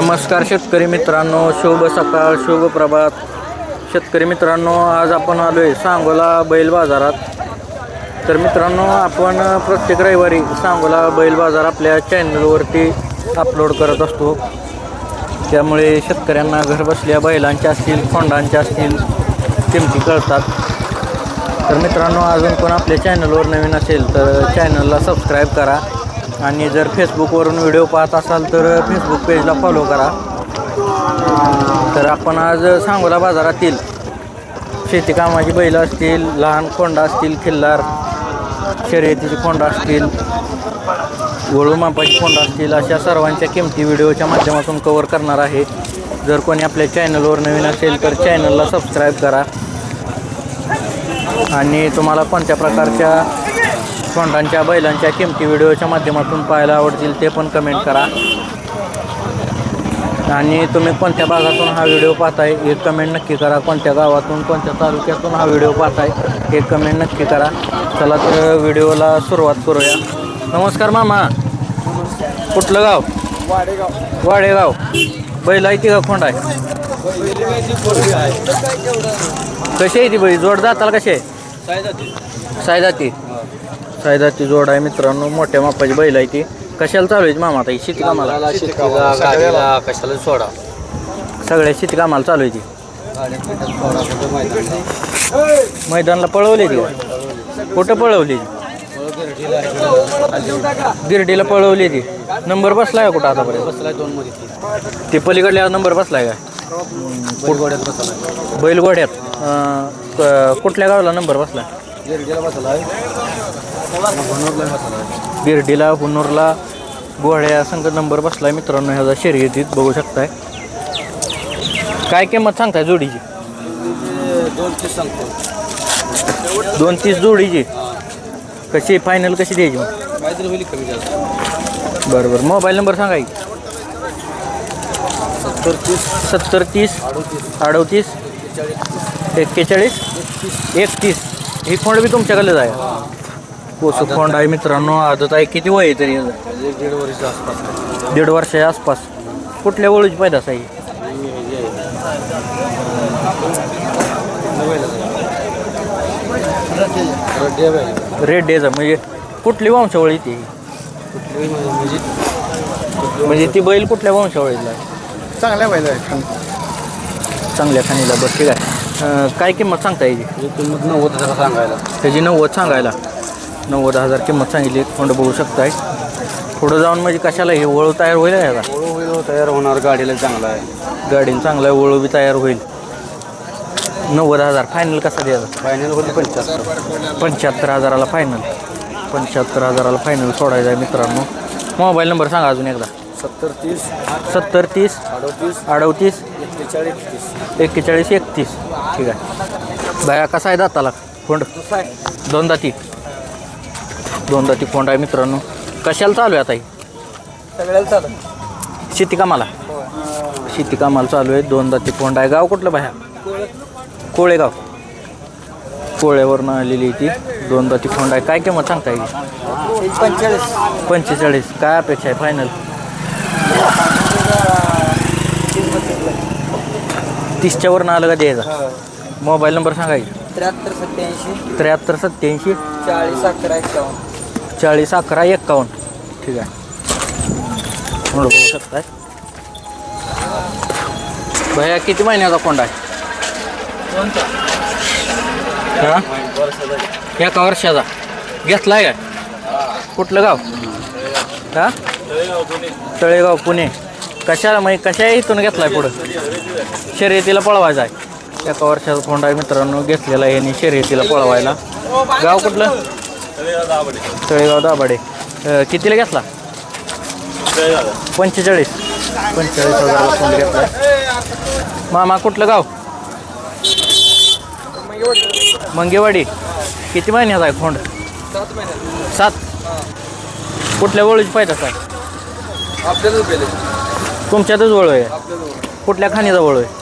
नमस्कार शेतकरी मित्रांनो शुभ सकाळ शुभ प्रभात. शेतकरी मित्रांनो आज आपण आलो आहे सांगोला बैल बाजारात. तर मित्रांनो आपण प्रत्येक रविवारी सांगोला बैल बाजार आपल्या चॅनलवरती अपलोड करत असतो. त्यामुळे शेतकऱ्यांना घरबसल्या बैलांच्या असतील खोंडांच्या असतील किमती कळतात. तर मित्रांनो अजून कोण आपल्या चॅनलवर नवीन असेल तर चॅनलला सबस्क्राईब करा. आणि जर फेसबुकवरून व्हिडिओ पाहत असाल तर फेसबुक पेजला फॉलो करा. तर आपण आज सांगोला बाजारातील शेती कामाची बैल असतील लहान कोंडा असतील खिल्लार शर्यतीची कोंडा असतील वळू मापाची कोंडा असतील अशा सर्वांच्या किमती व्हिडिओच्या माध्यमातून कवर करणार आहे. जर कोणी आपल्या चॅनलवर नवीन असेल तर चॅनलला सबस्क्राईब करा. आणि तुम्हाला कोणत्या प्रकारच्या कोंडांच्या बैलांच्या किमती व्हिडिओच्या माध्यमातून पाहायला आवडतील ते पण कमेंट करा. आणि तुम्ही कोणत्या भागातून हा व्हिडिओ पाहताय एक कमेंट नक्की करा. कोणत्या गावातून कोणत्या तालुक्यातून हा व्हिडिओ पाहताय एक कमेंट नक्की करा. चला तर व्हिडिओला सुरुवात करूया. नमस्कार मामा. कुठलं गाव? वाडेगाव. वाडेगाव बैल आहे ती का कोंड आहे? कशी आहे ती बैल? जोड जाताल कशी आहे? सायदाती. सायदाती जोड आहे मित्रांनो मोठ्या मापाची बैल आहे ती. कशाला चालू आहे मामा ही शेती कामाला? शेतीला गाडीला कशाला सोडा? सगळ्या शेती कामाला चालू आहे ती. मैदानला पळवली ती? कुठं पळवली गिरडीला पळवली ती. नंबर बसलाय का कुठं आतापर्यंत? बसला दोन मध्ये ते पलीकडल्या नंबर बसलाय का? बैलगोड्यात अं, क- कुठल्या गावाला नंबर बसला गिरडीला बसला बनवला बसला बिर्डीला हुनूरला गोहळ्या संघ नंबर बसलाय मित्रांनो ह्याचा शर्यतीत बघू शकताय. काय किंमत सांगताय जोडीची? दोन तीस जोडीची. कशी फायनल कशी द्यायची मग? बरं बरं मोबाईल नंबर सांगा की. सत्तर तीस सत्तर तीस अडतीस एक्केचाळीस एकतीस. ही फोन बी तुमच्याकडेच आहे. कोसू खोंड आहे मित्रांनो. आदत आहे किती वय आहे तरी? याचं? दीड वर्षाच्या आसपास. दीड वर्षाच्या आसपास. कुठल्या वळूची पैदास आहे? रड्डी आहे. बाई. रेड डेज म्हणजे कुठली वंशावळी ती? कुठली म्हणजे म्हणजे ती बैल कुठल्या वंशावळीला आहे? चांगल्या बैल आहे. चांगल्या खाणीला. बरं ठीक आहे. अं, काय किंमत सांगता ही किंमत नव्वद हजार सांगायला. त्याची नव्वद सांगायला. नव्वद हजार किंमत सांगितली. खोंड बघू शकताय. पुढं जाऊन म्हणजे कशाला हे वळू तयार होईल याचा हळू होईल तयार होणार गाडीला चांगला आहे. गाडीला चांगला आहे, वळू बी तयार होईल. नव्वद हजार फायनल कसा द्यायचा? फायनल होईल पंच्याहत्तर. पंच्याहत्तर हजाराला फायनल पंच्याहत्तर हजाराला फायनल सोडायचं आहे मित्रांनो. मोबाईल नंबर सांगा अजून एकदा. सत्तर तीस सत्तर तीस अडोतीस अडतीस एक्केचाळीस तीस. एक्केचाळीस एकतीस. ठीक आहे. बाया कसा आहे दाताला? खोंड दोन दाती. दोन दाती खोंड आहे मित्रांनो. कशाला चालू आहे आता ही? सगळ्याला चालत शेती कामाला? शेती कामाला चालू आहे. दोन दाती खोंड आहे. गाव कुठलं बाया? कोळेगाव. कोळेवरनं आलेली ती. दोन दाती खोंड आहे. काय किंमत सांगता येईल? पंचेचाळीस. पंचेचाळीस. काय अपेक्षा आहे? फायनल तीसच्या वरनं आलं का द्यायचा? मोबाईल नंबर सांगा की. त्र्याहत्तर सत्याऐंशी त्र्याहत्तर सत्याऐंशी चाळीस अकरा एक्कावन्न. चाळीस अकरा एक्कावन्न ठीक आहे. म्हणून बघू शकताय. भैया किती महिन्याचा कोंडा आहे? हा? एका वर्षाचा. घेतलाय काय? कुठलं गाव? हा? तळेगाव पुणे. कशाला म्हणजे कशा इथून घेतलाय पुढं? शर्यतीला पळवायचा आहे. एका वर्षाचा कोंडा आहे मित्रांनो घेतलेला आहे यांनी शर्यतीला पळवायला. गाव कुठलं? तळेगाव दाभाडे अं, कितीला घेतला? पंचेचाळीस. पंचेचाळीस हजाराला फोन घेतला. मामा कुठलं गाव? मंगेवाडी. किती महिन्याचा आहे खोंड? सात. कुठल्या वळूची पाहिजे आहे आपल्यालाच गेले तुमच्यातच वळू आहे. कुठल्या खाणीचा वळू आहे?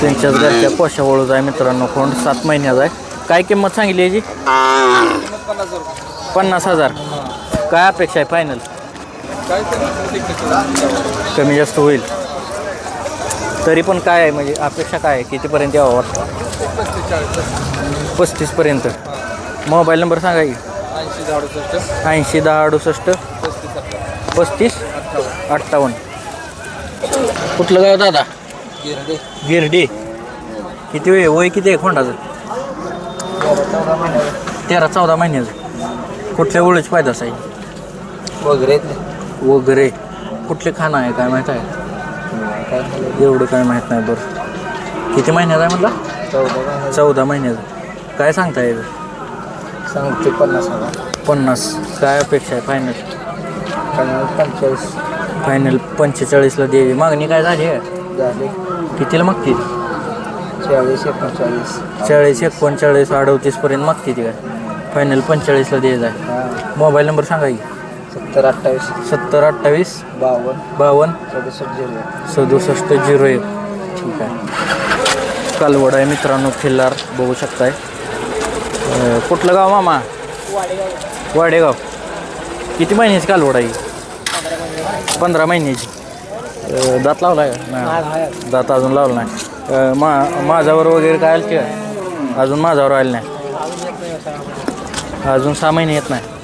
त्यांच्याच घरच्या पोशा वळूचा आहे मित्रांनो. कोण सात महिन्याचा आहे. काय किंमत सांगितली याची? पन्नास हजार. काय अपेक्षा आहे फायनल कमी जास्त होईल. तरी पण काय आहे म्हणजे अपेक्षा काय आहे? कितीपर्यंत यावं वाटतं? पस्तीसपर्यंत मोबाईल नंबर सांगा की. ऐंशी दहा अडुसष्ट. पस्तीस. अठ्ठावन्न अठ्ठावन्न. कुठलं गाव दादा? गिरडे. गिरडी. किती वेळ वय किती आहे खोंडाचं? तेरा चौदा महिन्याचं. कुठल्या ओळीच पायदास आहे वगैरे. वगैरे. कुठले खाणं आहे काय माहीत आहे? एवढं काय माहीत नाही बरं. किती महिन्यात आहे म्हटलं? चौदा चौदा महिन्याचं. काय सांगता येईल सांगते पन्नास पन्नास. काय अपेक्षा आहे फायनल पन्नास पंचेचाळीस. फायनल पंचेचाळीसला द्यावी. मागणी काय झाली आहे? झाले. कितीला मागतील चाळीस एकोणचाळीस. चाळीस एकोणचाळीस अडवतीसपर्यंत मागते ती काय? फायनल पंचेचाळीसला द्यायचं आहे मोबाईल नंबर सांगा की. सत्तर अठ्ठावीस. सत्तर अठ्ठावीस. बावन्न. बावन्न. सदुसष्ट झिरो सदुसष्ट झिरो एक. ठीक आहे. कालवड आहे मित्रांनो खिल्लार. बघू शकताय. कुठलं गाव मामा? वाडेगाव. किती महिन्याची कालवड आहे? पंधरा महिन्याची. अं, दात लावला आहे का? नाही दात अजून लावला नाही अं, मा माझ्यावर वगैरे काय आलं की काय? अजून माझ्यावर आलं नाही अजून सहा महिने येत नाही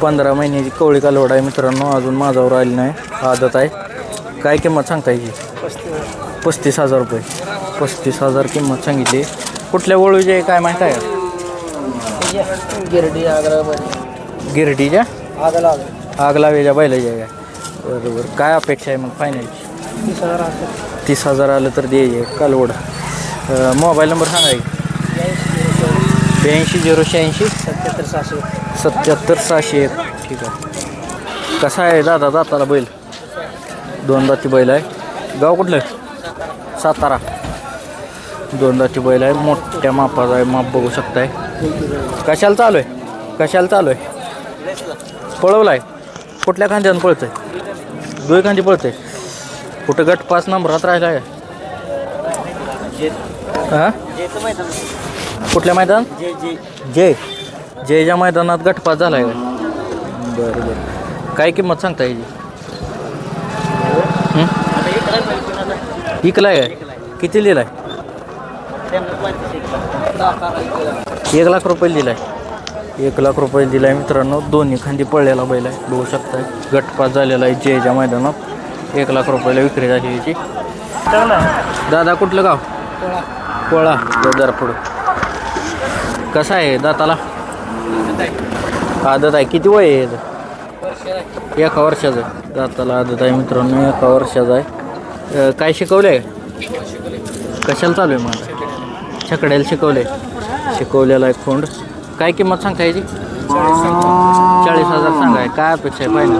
पंधरा महिन्याची कवळी कालवड आहे मित्रांनो अजून माझ्यावर आली नाही आदत आहे काय किंमत सांगता याची पस्तीस हजार रुपये पस्तीस हजार किंमत सांगितली कुठल्या वळूचे काय माहीत आहे का? गिरडी आग्रा गिरडीच्या आग लागला आग लावेच्या बैलाच्या काय बरोबर. काय अपेक्षा आहे मग फायनलची तीस हजार तीस हजार आलं तर द्यायचे कालवड. मोबाईल नंबर सांगा की. ब्याऐंशी झिरो शहाऐंशी. सत्याहत्तर सहाशे. सत्याहत्तर सहाशे एक. ठीक आहे. कसा आहे दादा दाताला बैल? दोन दाती बैल आहे. गाव कुठलं? सातारा. दोन दाती बैल आहे. मोठ्या मापाचा आहे. माप बघू शकताय. कशाला चालू आहे? कशाला चालू आहे? पळवला आहे कुठल्या खांद्यानं पळतंय? दोन खांदी पळते कुठं गट पाच नंबरात राहिला आहे. हां? कुठल्या मैदान? जे जे जय. जयच्या मैदानात गटपास झाला आहे बरं बरं काय किंमत सांगता याची इकलाय काय किती लिहिलाय? एक लाख रुपये दिलाय एक लाख रुपये दिलाय मित्रांनो. दोन्ही खांदी पडलेला बैल आहे. बघू शकताय. गटपात झालेला आहे जयच्या मैदानात. एक लाख रुपयाला विक्री झाली याची. दादा कुठलं गाव? पोळा गोदारपूड कसा आहे दाताला? आदत आहे. किती वय आहे एका वर्षाचं. दाताला आदत आहे मित्रांनो. एका वर्षाचा आहे. काय शिकवलं आहे कशाला चालू आहे मला छकड्याला शिकवले शिकवलेला आहे खोंड. काय किंमत सांगता याची? चाळीस हजार. सांगाय. काय अपेक्षा आहे पाहिजे?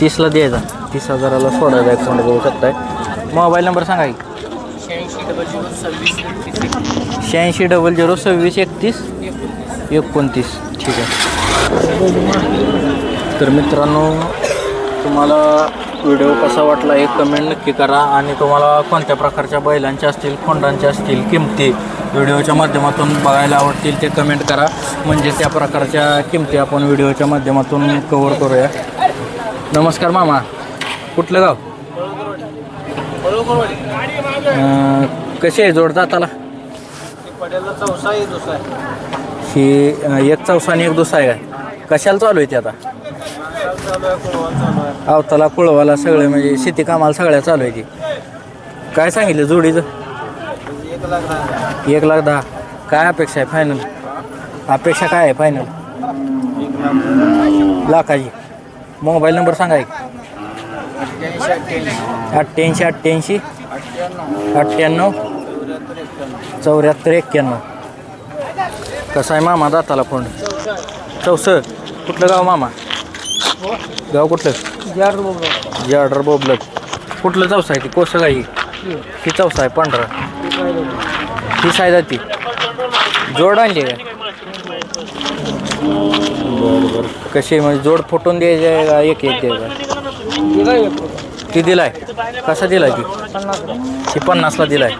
तीसला द्यायचा. तीस हजाराला सोडायचा आहे खोंड बघू शकताय. मोबाईल नंबर सांगा शहाऐंशी डबल झिरो सव्वीस एकतीस. एकोणतीस. ठीक आहे. तर मित्रांनो तुम्हाला व्हिडिओ कसा वाटला हे कमेंट नक्की करा. आणि तुम्हाला कोणत्या प्रकारच्या बैलांच्या असतील खोंडांच्या असतील किमती व्हिडिओच्या माध्यमातून बघायला आवडतील ते कमेंट करा. म्हणजे त्या प्रकारच्या किमती आपण व्हिडिओच्या माध्यमातून कवर करूया. नमस्कार मामा. कुठलं गाव? कसे कशी आहे जोडता दाताला? ही एक चौसा आणि एक दुसरा आहे काय? कशाला चालू आहे ते आता? अवताला कुळवाला सगळे म्हणजे शेती कामाला सगळ्या चालू आहे ती काय सांगितलं जोडीचं? एक लाख दहा. काय अपेक्षा आहे फायनल अपेक्षा काय आहे फायनल लाखाची. मोबाईल नंबर सांगा एक. अठ्ठ्याऐंशी अठ्ठ्याऐंशी. अठ्ठ्याण्णव. चौऱ्याहत्तर एक्क्याण्णव. कसा आहे मामा दाताला फोन चौस कुठलं गाव मामा? गाव कुठलं? जाडर बोबलत कुठलं चौसा आहे ती? कोसं गाई ही चौसा आहे पांढरा. ही साय ती. जोड आणली का कशी आहे? म्हणजे जोड फुटून द्यायची आहे का एक एक द्यायचा ती दिलाय. कसा दिलाय ती? ती पन्नासला दिलाय.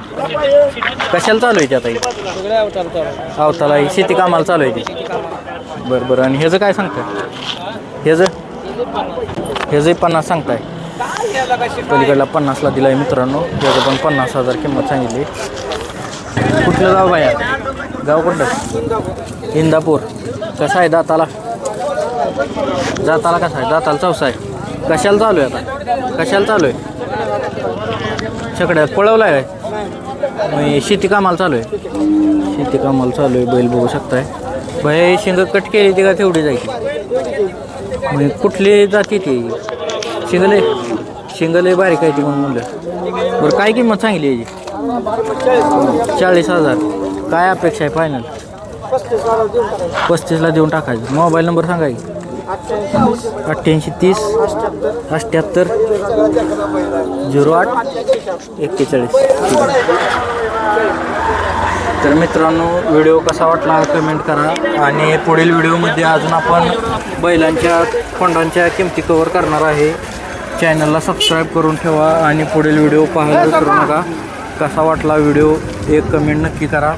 कशाला चालू आहे ती आता अवताला ही शेती कामाला चालू आहे ती. बरं बरं. आणि ह्याचं काय सांगताय? ह्याचं ह्याचंही पन्नास सांगताय. पलीकडला पन्नासला दिला आहे मित्रांनो. त्याचं पण पन्नास हजार किंमत सांगितली. कुठलं गाव बाया? गाव कुठलं इंदापूर. कसा आहे दाताला? दाताला कसा आहे? दाताला चौसा आहे. कशाला चालू आहे आता? कशाला चालू आहे? छकड्यात पळवला आहे मग शेती कामाला चालू आहे. शेती कामाला चालू आहे. बैल बघू शकताय. बाई शिंग कट केली ती का तेवढी जायची? कुठली जाती ती? शिंगले? शेंगा लय बारीक आहे ती म्हणून म्हणलं. बरं काय किंमत सांगली याची? चाळीस हजार. काय अपेक्षा आहे फायनल पस्तीसला देऊन टाकायचं. मोबाईल नंबर सांगा की. अठ्ठ्याऐंशी तीस अठ्ठ्याहत्तर झिरो आठ एक्केचाळीस. तर मित्रांनो व्हिडिओ कसा वाटला कमेंट करा. आणि पुढील व्हिडिओमध्ये अजून आपण बैलांच्या फंडांच्या किमती कवर करणार आहे. चॅनलला सबस्क्राईब करून ठेवा आणि पुढील व्हिडिओ पाहायला विसरू नका. कसा वाटला व्हिडिओ? एक कमेंट नक्की करा.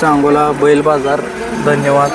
सांगोला बैल बाजार. धन्यवाद.